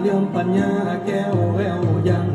เลื่อมปัญญาแก้วแววยัง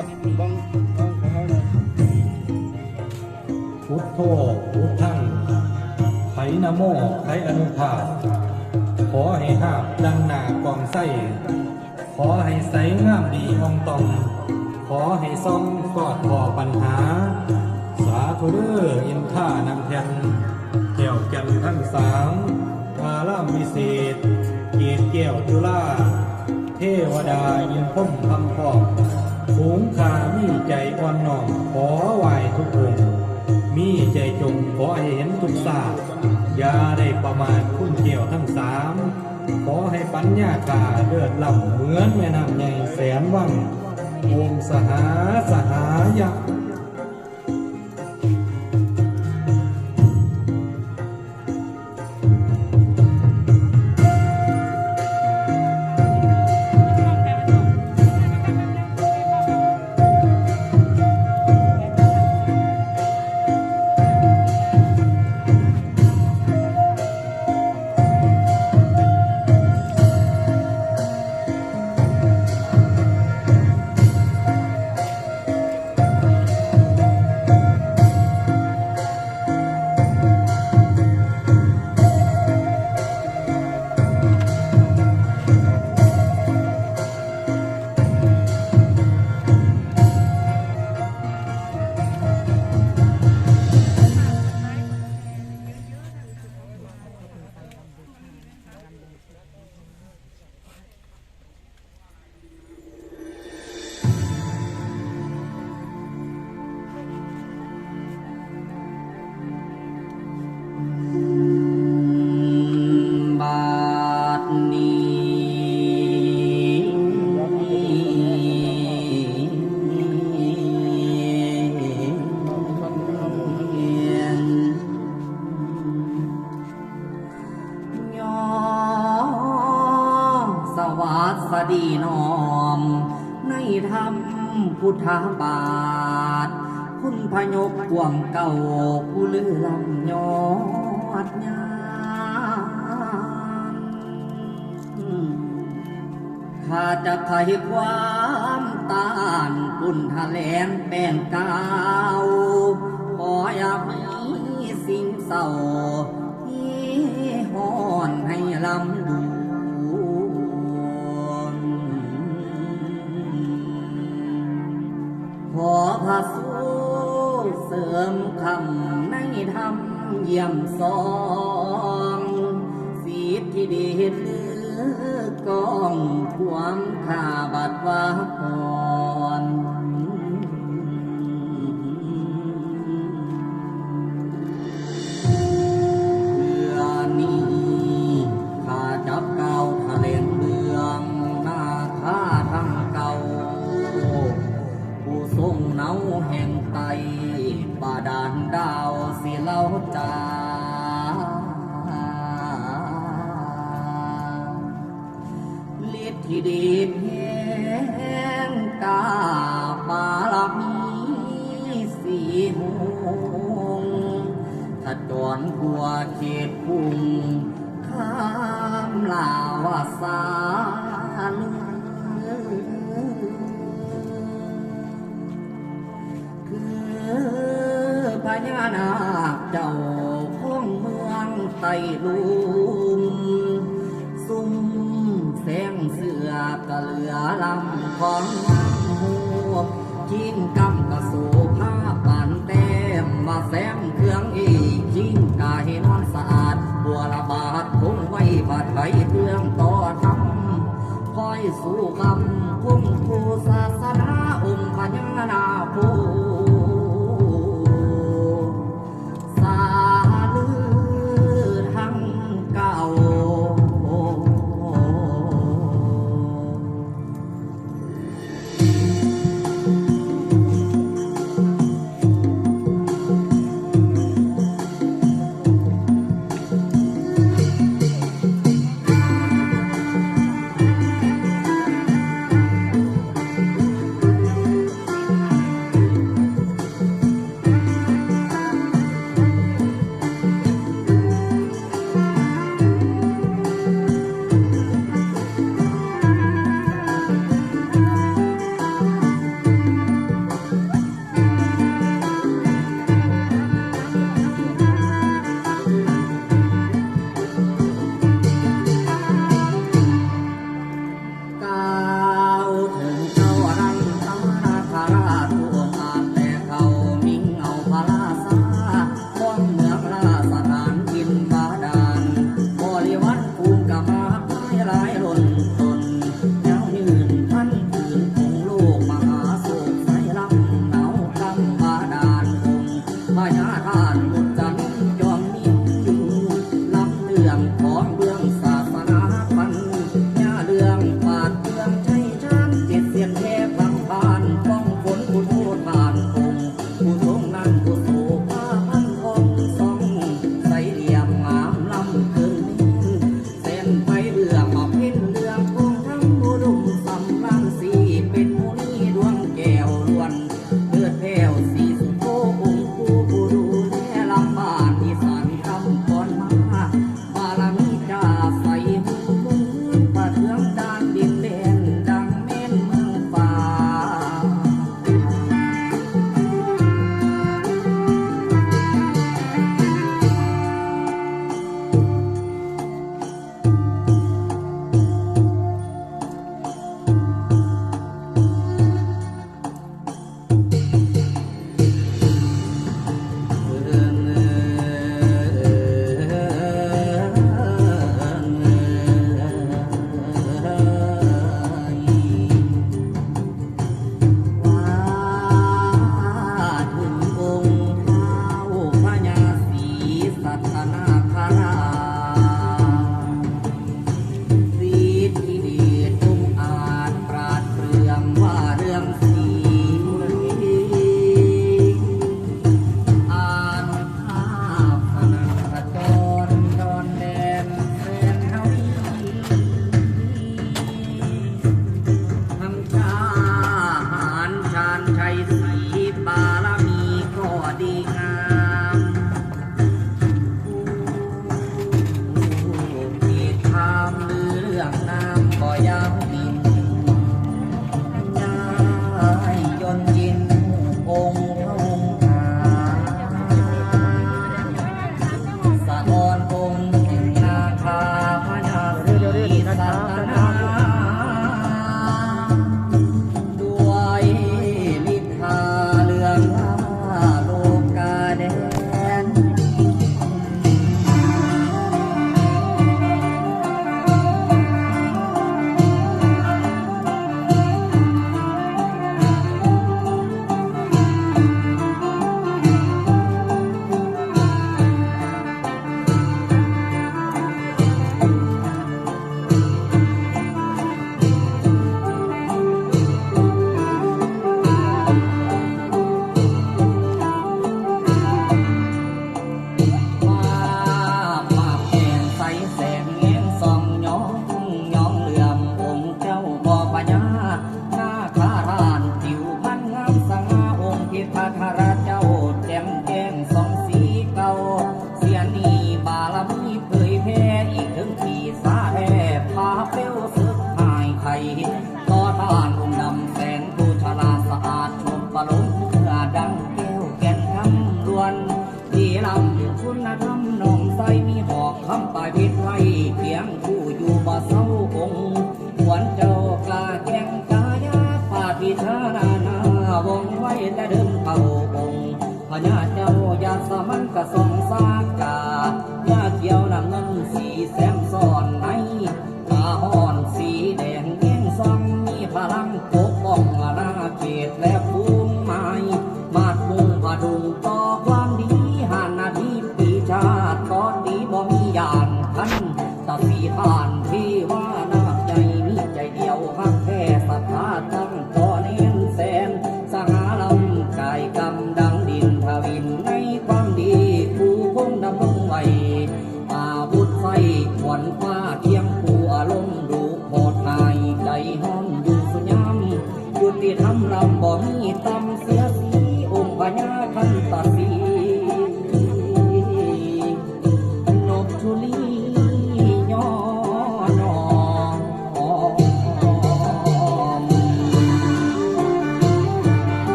รับบังบังของเขาเลยพุทโธพุทธังไผนโมไผอนุภาพ ขอให้หาบดังหนากองไส้ ขอให้ใสงามดีอองตองขอให้ซ่องกอดก่อปัญหา สาธุเด้ออินท่านำแทนแก้วแก่นทั้งสามอารามวิเศษ เกียรติแก้วจุฬาเทวดายินพุ่มคำพอก ฝูงขามีใจอ่อนน้อมขอไหวทุกองค์มีใจจงขอให้เห็นทุกศาสตร์อย่าได้ประมาทคุณเกี่ยวทั้งสามขอให้ปัญญากาเลือดล่ำเหมือนแม่น้ำใหญ่แสนว่างองสหาสหายะ ทธบาท คุณพยกกวงเก่าผู้ลื่อมยอดงามข้าจะไขความต้านปุ่นทะแลงแป้งกาวขออย่ามีสิ่งเศร้าที่ห่อนให้ลำดู ระสู้เสริมคำในธรรมเยี่ยมสองสีที่ดีเลือกองความขาบัดว่าพอ เดชแห่งกาบารมีสีหงขจรหัวเขตพุ่งข้ามลาวาสานคือพญานาคเจ้าของเมืองไตลุ สือกะเหลือลำของน้ำหัวจิ้งกำกะสูผ้าปานเต็มมาแสงเครื่องอีกจิ้งกาให้นอนสะอาด บัวระบาดคงไว้บาดไว้เครื่องต่อทำคอยสู่คำคุ้มคูศาสนาองค์พญานา คำปาพิษไว้เพียงผู้อยู่บ่เศร้าคงควรเจ้ากาแกงกายาปาพิธานานาวงไว้แต่เดิมเป่าองพญาเจ้ายาสมันกระสง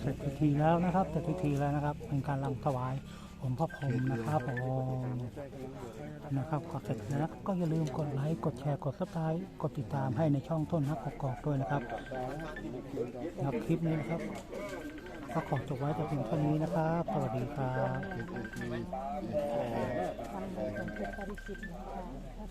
เสร็จพิธีแล้วนะครับเสร็จพิธีแล้วนะครับ เป็นการรำถวายผมพ่อผมนะครับผมนะครับก็เสร็จแล้วก็อย่าลืมกดไลค์กดแชร์กดซับสไครต์กดติดตามให้ในช่องต้นฮักกอกด้วยนะครับนะครับคลิปนี้นะครับก็ขอจบไว้แต่เพียงเท่านี้นะครับ สวัสดีครับ